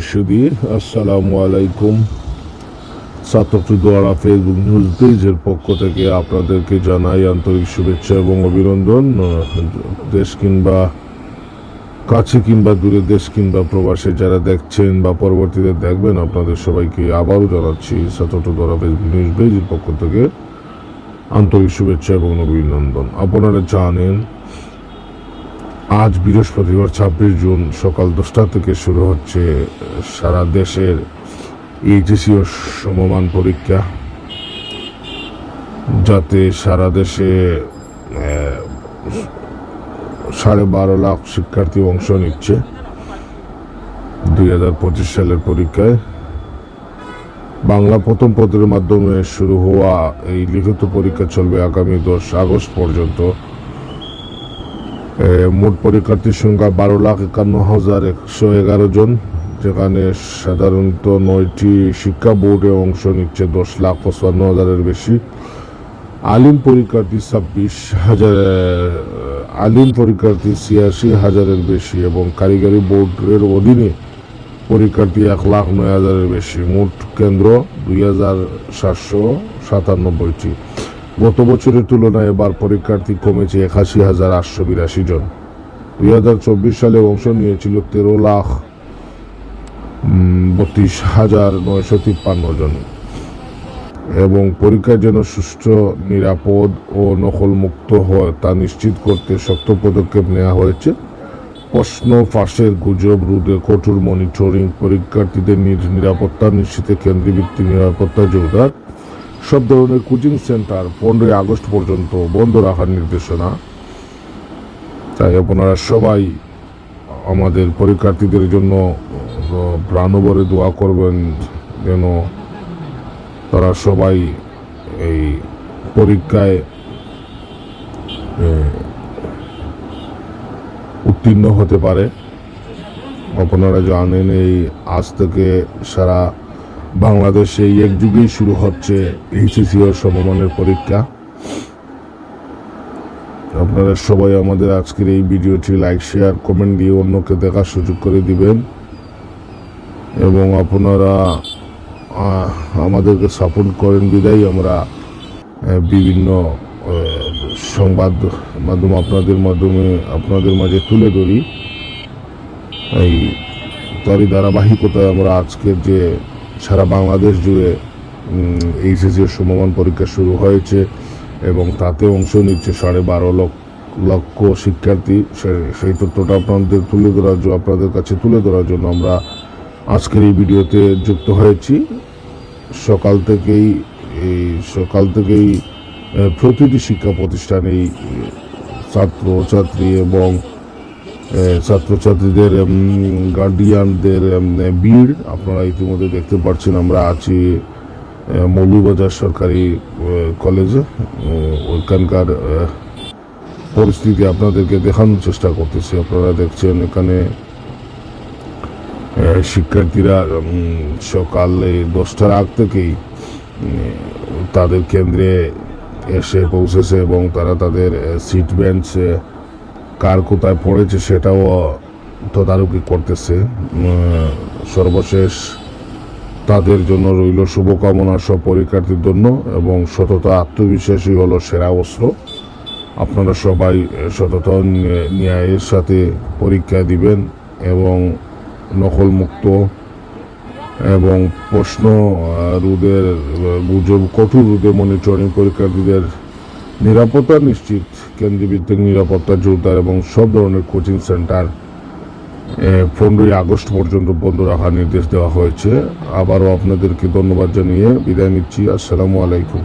দর্শকী আসসালামু আলাইকুম। দ্বারা ফেসবুক নিউজ পেজের পক্ষ থেকে আপনাদেরকে জানাই আন্তরিক শুভেচ্ছা এবং অভিনন্দন। দেশ কিংবা কাছে কিংবা দূরে দেশ কিংবা প্রবাসে যারা দেখছেন বা পরবর্তীতে দেখবেন, আপনাদের সবাইকে আবারও জানাচ্ছি দ্বারা ফেসবুক নিউজ পেজের পক্ষ থেকে আন্তরিক শুভেচ্ছা এবং অভিনন্দন। আপনারা জানেন আজ বৃহস্পতিবার ছাব্বিশ জুন সকাল দশটা থেকে শুরু হচ্ছে সারা দেশের এইচএসি ও সমমান পরীক্ষা। যাতে সারা দেশে সাড়ে বারো লাখ শিক্ষার্থী অংশ নিচ্ছে দুই হাজার পঁচিশ সালের পরীক্ষায়। বাংলা প্রথম পদের মাধ্যমে শুরু হওয়া এই লিখিত পরীক্ষা চলবে আগামী দশ আগস্ট পর্যন্ত। মোট পরীক্ষার্থীর সংখ্যা বারো লাখ একান্ন হাজার একশো এগারো জন, যেখানে সাধারণত নয়টি শিক্ষা বোর্ডে অংশ নিচ্ছে দশ লাখ পঁচপান্ন হাজারের বেশি। আলিম পরীক্ষার্থী ছাব্বিশ হাজার আলিম পরীক্ষার্থী ছিয়াশি হাজারের বেশি এবং কারিগরি বোর্ডের অধীনে পরীক্ষার্থী এক লাখ নয় হাজারের বেশি। মোট কেন্দ্র দুই হাজার সাতশো সাতানব্বইটি। গত বছরের তুলনায় এবার পরীক্ষার্থী কমেছে একাশি হাজার আটশো বিরাশি জন। দুই হাজার চব্বিশ সালে অংশ নিয়েছিল তেরো লাখ বত্রিশ হাজার নয়শো তিপ্পান্ন জন। এবং পরীক্ষার যেন সুষ্ঠু, নিরাপদ ও নকলমুক্ত হয় তা নিশ্চিত করতে শক্ত পদক্ষেপ নেওয়া হয়েছে। প্রশ্ন ফাঁসের গুজব রোধে কঠোর মনিটরিং পরীক্ষার্থীদের নির- নিরাপত্তা নিশ্চিতে কেন্দ্রীভিত্তিক নিরাপত্তা জোরদার। সব ধরনের কোচিং সেন্টার পনেরোই আগস্ট পর্যন্ত বন্ধ রাখার নির্দেশনা। তাই আপনারা সবাই আমাদের পরীক্ষার্থীদের জন্য প্রাণবরে দোয়া করবেন যেন তারা সবাই এই পরীক্ষায় উত্তীর্ণ হতে পারে। আপনারা জানেন এই আজ থেকে সারা বাংলাদেশে এক যুগেই শুরু হচ্ছে এইচএসি ও সমমানের পরীক্ষা। আপনারা সবাই আমাদের আজকের এই ভিডিওটি লাইক শেয়ার কমেন্ট দিয়ে অন্যকে দেখার সুযোগ করে দিবেন। এবং আপনারা আমাদেরকে সাপোর্ট করেন। বিদায় আমরা বিভিন্ন সংবাদ মাধ্যম আপনাদের মাধ্যমে, আপনাদের মাঝে তুলে ধরি। এই তারই ধারাবাহিকতায় আমরা আজকের যে সারা বাংলাদেশ জুড়ে এইচএসি সমমান পরীক্ষা শুরু হয়েছে এবং তাতে অংশ নিচ্ছে সাড়ে বারো লক্ষ লক্ষ শিক্ষার্থী। সেই তথ্যটা আপনাদের তুলে ধরার জন্য, আপনাদের কাছে তুলে ধরার জন্য আমরা আজকের এই ভিডিওতে যুক্ত হয়েছি। সকাল থেকেই, এই সকাল থেকেই প্রতিটি শিক্ষা প্রতিষ্ঠানেই ছাত্র, ছাত্রী এবং ছাত্রছাত্রীদের গার্ডিয়ানদের ভিড়। আপনারা ইতিমধ্যে দেখতে পাচ্ছেন আমরা আছি আহ, মৌলভীবাজার সরকারি কলেজে। ওইখানকার পরিস্থিতি আপনাদেরকে দেখানোর চেষ্টা করতেছি। আপনারা দেখছেন এখানে শিক্ষার্থীরা সকালে দশটার আগ থেকেই তাদের কেন্দ্রে এসে পৌঁছেছে এবং তারা তাদের সিট বেঞ্চ কার কোথায় পড়েছে সেটাও তদারকি করতেছে। সর্বশেষ তাদের জন্য রইল শুভকামনা সব পরীক্ষার্থীর জন্য এবং সততা আত্মবিশ্বাসী হলো সেরা অস্ত্র। আপনারা সবাই সততা ন্যায়ের সাথে পরীক্ষা দিবেন এবং নকলমুক্ত এবং প্রশ্ন রোধের গুজব, কঠোর রোধে মনিটরিং পরীক্ষার্থীদের নিরাপত্তা নিশ্চিত কেন্দ্রভিত্তিক নিরাপত্তা, জোরদার এবং সব ধরনের কোচিং সেন্টার পনেরোই আগস্ট পর্যন্ত বন্ধ রাখার নির্দেশ দেওয়া হয়েছে। আবারও আপনাদেরকে ধন্যবাদ জানিয়ে বিদায় নিচ্ছি। আসসালামু আলাইকুম।